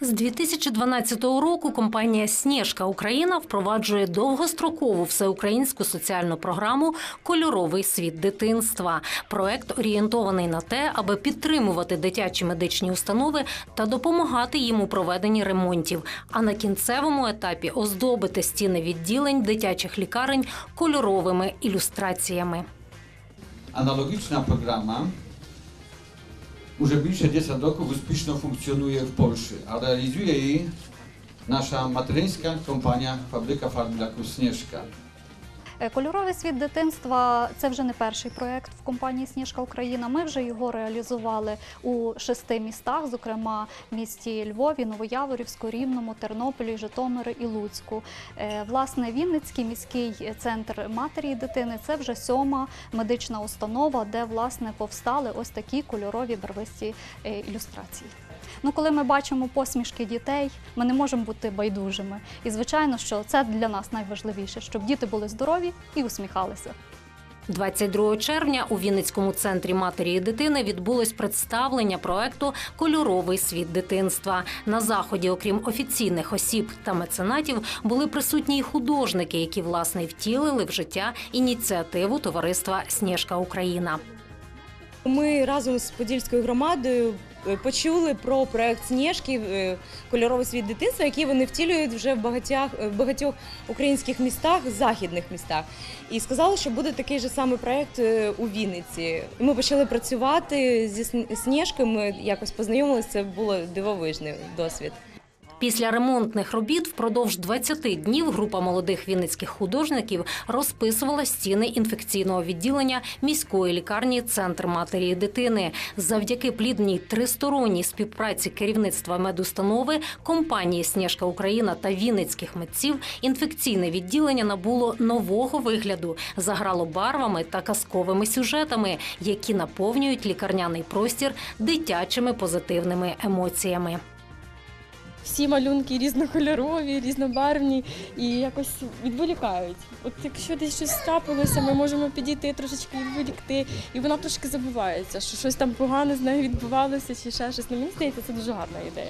З 2012 року компанія Снєжка Україна впроваджує довгострокову всеукраїнську соціальну програму Кольоровий світ дитинства. Проект орієнтований на те, аби підтримувати дитячі медичні установи та допомагати їм у проведенні ремонтів. А на кінцевому етапі оздобити стіни відділень дитячих лікарень кольоровими ілюстраціями. Analogiczna programa już bliższe 10 roku uspішно funkcjonuje w Polsce, a realizuje jej nasza matryńska kompania Fabryka Farb Laku Śnieżka. Е, Кольоровий світ дитинства це вже не перший проєкт в компанії Сніжка Україна. Ми вже його реалізували у шести містах, зокрема місті Львові, Новояворівську, Рівному, Тернополі, Житомирі і Луцьку. Е, Власне, Вінницький міський центр матері і дитини це вже сьома медична установа, де власне повстали ось такі кольорові барвисті е, ілюстрації. Ну, коли ми бачимо посмішки дітей, ми не можемо бути байдужими. І звичайно, що це для нас найважливіше, щоб діти були здорові і усміхалися. 22 червня у Вінницькому центрі матері і дитини відбулось представлення проекту Кольоровий світ дитинства. На заході, окрім офіційних осіб та меценатів, були присутні й художники, які власне втілили в життя ініціативу товариства Сніжка Україна. Ми разом з Подільською громадою е, почули про проект Сніжки е, кольоровий світ дитинства, який вони втілюють вже в багатьох, в багатьох українських містах, західних містах. І сказали, що буде такий же самий проект е, у Вінниці. Ми почали працювати зі Сн- Сніжкою, Ми якось познайомилися. Це було дивовижний досвід. Після ремонтних робіт впродовж 20 днів група молодих вінницьких художників розписувала стіни інфекційного відділення міської лікарні Центр матері і дитини. Завдяки плідній тристоронній співпраці керівництва медустанови, компанії Сніжка Україна та вінницьких митців інфекційне відділення набуло нового вигляду, заграло барвами та казковими сюжетами, які наповнюють лікарняний простір дитячими позитивними емоціями. Всі малюнки різнокольорові, різнобарвні і якось відволікають. От якщо десь щось трапилося, ми можемо підійти трошечки відволікти, і вона трошки забувається, що щось там погане з нею відбувалося чи ще щось. Ну, мені здається, це дуже гарна ідея.